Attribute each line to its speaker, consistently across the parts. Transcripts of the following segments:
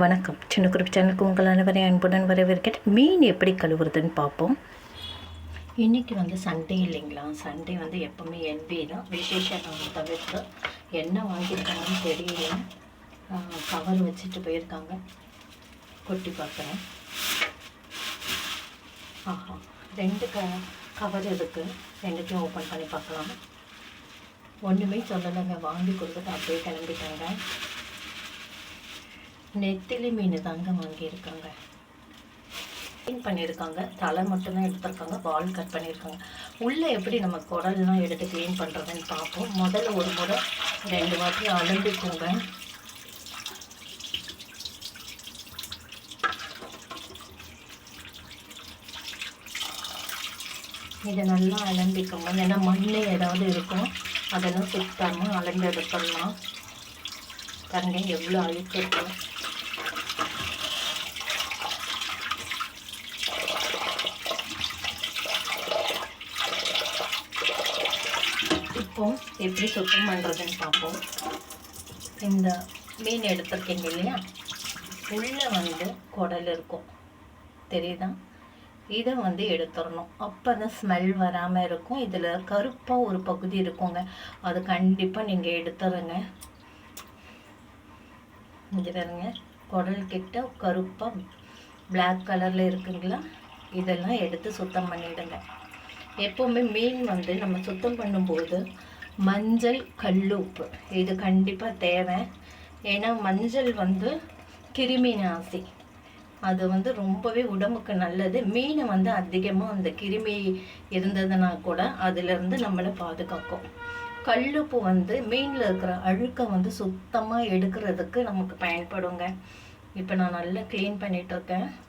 Speaker 1: வணக்கம். சின்ன குறிப்பு சேனலுக்கு உங்கள் அனைவரை அன்புடன் வரவேற்கிறேன். மீன் எப்படி கழுவுறதுன்னு பார்ப்போம். இன்றைக்கி வந்து சண்டே இல்லைங்களா? சண்டே வந்து எப்போவுமே என்பி தான். விசேஷ தவிர்த்து என்ன வாங்கியிருக்காங்கன்னு தெரியல. கவர் வச்சுட்டு போயிருக்காங்க. கொட்டி பார்க்குறேன். ஆஹா ரெண்டு க கவர் இருக்குது ரெண்டுத்தையும் ஓப்பன் பண்ணி பார்க்கலாம். ஒன்றுமே சொல்லலைங்க. வாங்கி கொடுத்துட்டு அப்படியே கிளம்பிட்டாங்க. நெத்திலி மீன் தாங்க வாங்கியிருக்காங்க. க்ளீன் பண்ணியிருக்காங்க. தலை மட்டும்தான் எடுத்திருக்காங்க. பால் கட் பண்ணியிருக்காங்க. உள்ளே எப்படி நம்ம குடல்லாம் எடுத்து க்ளீன் பண்ணுறதுன்னு பார்ப்போம். முதல்ல ஒரு முறை ரெண்டு வாட்டி அலம்பிக்கோங்க. இதை நல்லா அலம்பிக்கோங்க. ஏன்னா மண் ஏதாவது இருக்கும். அதெல்லாம் சுத்தாமல் அலம்பி எடுத்துடலாம். பாருங்க எவ்வளோ அழுக்கு இருக்கும் இப்போ எப்படி சுத்தம் பண்ணுறதுன்னு பார்ப்போம். இந்த மீன் எடுத்திருக்கீங்க இல்லையா? உள்ளே வந்து குடல் இருக்கும். தெரியுதா? இதை வந்து எடுத்துடணும். அப்போ தான் ஸ்மெல் வராமல் இருக்கும். இதில் கருப்பாக ஒரு பகுதி இருக்குங்க. அது கண்டிப்பாக நீங்கள் எடுத்துருங்க இங்கே குடல் கிட்ட கருப்பாக பிளாக் கலரில் இருக்குங்களா? இதெல்லாம் எடுத்து சுத்தம் பண்ணிவிடுங்க எப்போவுமே மீன் வந்து நம்ம சுத்தம் பண்ணும்போது மஞ்சள் கல்லுப்பு. இது கண்டிப்பாக தேவை. ஏன்னா மஞ்சள் வந்து கிருமி நாசி அது வந்து ரொம்பவே உடம்புக்கு நல்லது. மீனை வந்து அதிகமாக அந்த கிருமி இருந்ததுன்னா கூட அதுலேருந்து நம்மளை பாதுகாக்கும். கல்லுப்பு வந்து மீனில் இருக்கிற அழுக்கை வந்து சுத்தமாக எடுக்கிறதுக்கு நமக்கு பயன்படுங்க. இப்போ நான் நல்லா க்ளீன் பண்ணிகிட்ருக்கேன் இருக்கேன்.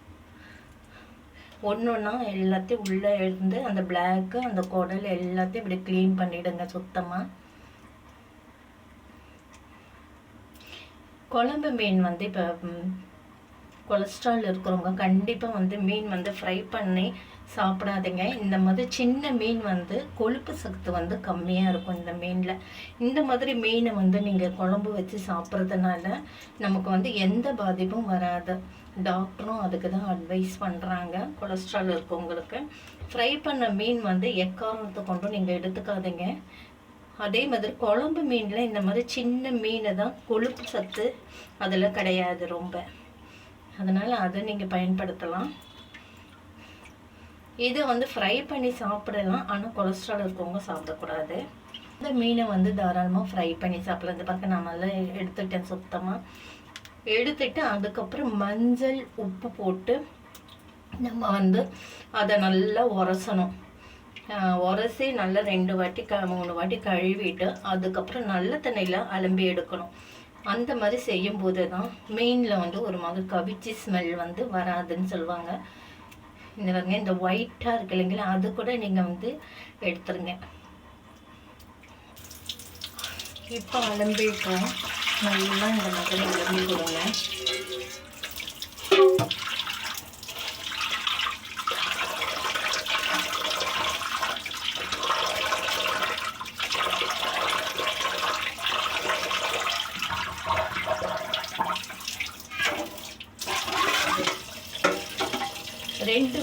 Speaker 1: ஒன்று ஒன்றா எல்லாத்தையும் உள்ளே இருந்து அந்த பிளாக்கு அந்த குடல் எல்லாத்தையும் இப்படி க்ளீன் பண்ணிவிடுங்க சுத்தமாக குழம்பு மீன் வந்து இப்போ கொலஸ்ட்ரால் இருக்கிறவங்க கண்டிப்பாக வந்து மீன் வந்து ஃப்ரை பண்ணி சாப்பிடாதீங்க. இந்த மாதிரி சின்ன மீன் வந்து கொழுப்பு சத்து வந்து கம்மியாக இருக்கும் இந்த மீனில். இந்த மாதிரி மீனை வந்து நீங்கள் குழம்பு வச்சு சாப்பிட்றதுனால நமக்கு வந்து எந்த பாதிப்பும் வராது. டாக்டரும் அதுக்கு தான் அட்வைஸ் பண்ணுறாங்க கொலஸ்ட்ரால் இருக்கவங்களுக்கு ஃப்ரை பண்ண மீன் வந்து எக்காரணத்தை கொண்டும் நீங்கள் எடுத்துக்காதீங்க. அதே மாதிரி குழம்பு மீனில் இந்த மாதிரி சின்ன மீனை தான் கொழுப்பு சத்து அதில் கிடையாது ரொம்ப. அதனால் அதை நீங்கள் பயன்படுத்தலாம். இதை வந்து ஃப்ரை பண்ணி சாப்பிடலாம். ஆனால் கொலஸ்ட்ரால் இருக்கவங்க சாப்பிடக்கூடாது. இந்த மீனை வந்து தாராளமாக ஃப்ரை பண்ணி சாப்பிட்லாம். இந்த பக்கம் நான் நல்லா எடுத்துட்டேன் சுத்தமாக எடுத்துட்டு அதுக்கப்புறம் மஞ்சள் உப்பு போட்டு நம்ம வந்து அதை நல்லா உரசணும். உரசி நல்லா ரெண்டு வாட்டி க மூணு வாட்டி கழுவிட்டு அதுக்கப்புறம் நல்ல தண்ணியில் அலம்பி எடுக்கணும். அந்த மாதிரி செய்யும்போது தான் மெயினில் வந்து ஒரு மாதிரி கவிச்சி ஸ்மெல் வந்து வராதுன்னு சொல்லுவாங்க. இந்த பாருங்க இந்த ஒயிட்டாக இருக்கு இல்லைங்களா அது கூட நீங்கள் வந்து எடுத்துருங்க. இப்போ அலம்பிட்டோம் நல்லா இந்த மாதிரி அலம்பி கொடுங்க.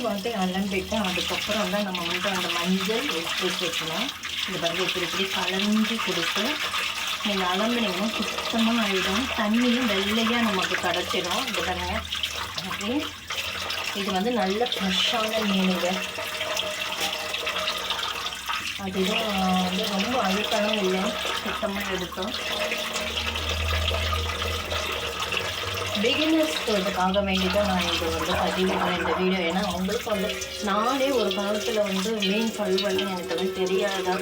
Speaker 1: வந்து வாட்டி அலம்பிட்டு அதுக்கப்புறம் தான் நம்ம வந்து அந்த மஞ்சள் உப்பு சேர்க்கணும் இந்த பிறகு இப்படி இப்படி கலந்து கொடுத்து நீங்கள் அலம்பினீங்கன்னா சுத்தமாக ஆகிடும் தண்ணியும் வெள்ளையாக நமக்கு கிடச்சிடும் இது பாருங்க. ஓகே. இது வந்து நல்ல ஃப்ரெஷ்ஷான மீனுங்க. அதுதான் வந்து ரொம்ப அழுக்கணும் இல்லை சுத்தமாக எடுத்தோம். பிகினர்ஸ்க்காக வேண்டி தான் நான் இது வந்து பதிவிடுறேன் இந்த வீடியோ ஏன்னா அவங்களுக்கு வந்து நானே ஒரு காலத்தில் வந்து மீன் கழுவன்னு எனக்கு வந்து தெரியாதா?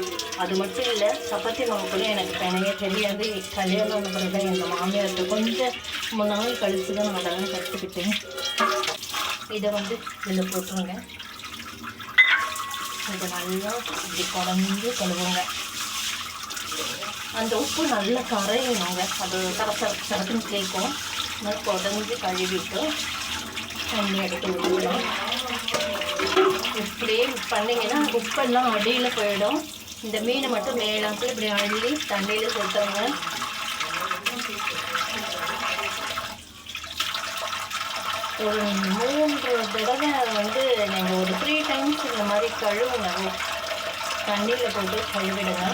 Speaker 1: அது மட்டும் இல்லை சப்பாத்தி மாவு கூட எனக்கு தனியாக தெரியாது. கல்யாணம் பிறகு தான் எங்கள் மாமியார்கிட்ட கொஞ்சம் நாள் கழித்து தான் நான் அதெல்லாம் கற்றுக்கிட்டேன் இதை வந்து இதில் போட்டுருங்க. இதை நல்லா இப்படி குழம்பு கழுவுங்க. அந்த உப்பு நல்லா கரையணுங்க. அது சர சரக்குன்னு கேட்கும் நல்லா குடஞ்சி கழுவிட்டு தண்ணி எடுத்து விட்டுக்கணும் இப்படியே பண்ணிங்கன்னா உப்பெல்லாம் அடியில் போயிடும் இந்த மீனை மட்டும் மேலாப்பில் இப்படி அள்ளி தண்ணியில் கொட்டுறங்க ஒரு மூன்று தடவை வந்து நீங்கள் ஒரு த்ரீ டைம்ஸ் இந்த மாதிரி கழுவுங்க தண்ணியில் போட்டு கழுவிடுங்க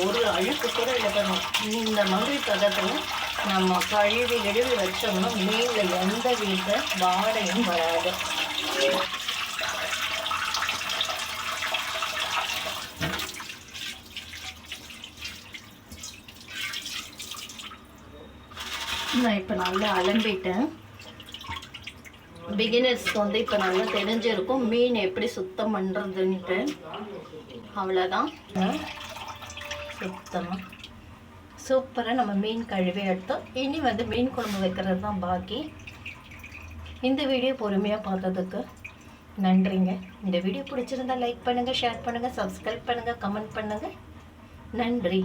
Speaker 1: ஒரு அழுக்கு கூட இல்லை இந்த மாதிரி பதத்தில் நம்ம கழுவி கழுவி வச்சோம்னா மீனில் எந்த வித வாடையும் வராது. நான் இப்போ நல்லா அலம்பிட்டேன். பிகினர்ஸ்க்கு வந்து இப்போ நல்லா தெரிஞ்சிருக்கும். மீன் எப்படி சுத்தம் பண்ணுறதுன்ட்டு அவ்வளோதான் சுத்தமாக சூப்பராக நம்ம மீன் கழுவி எடுத்தோம். இனி வந்து மீன் குழம்பு வைக்கிறது தான் பாக்கி. இந்த வீடியோ பொறுமையாக பார்த்ததுக்கு நன்றிங்க. இந்த வீடியோ பிடிச்சிருந்தா லைக் பண்ணுங்கள் ஷேர் பண்ணுங்கள் சப்ஸ்கிரைப் பண்ணுங்கள் கமெண்ட் பண்ணுங்கள் நன்றி.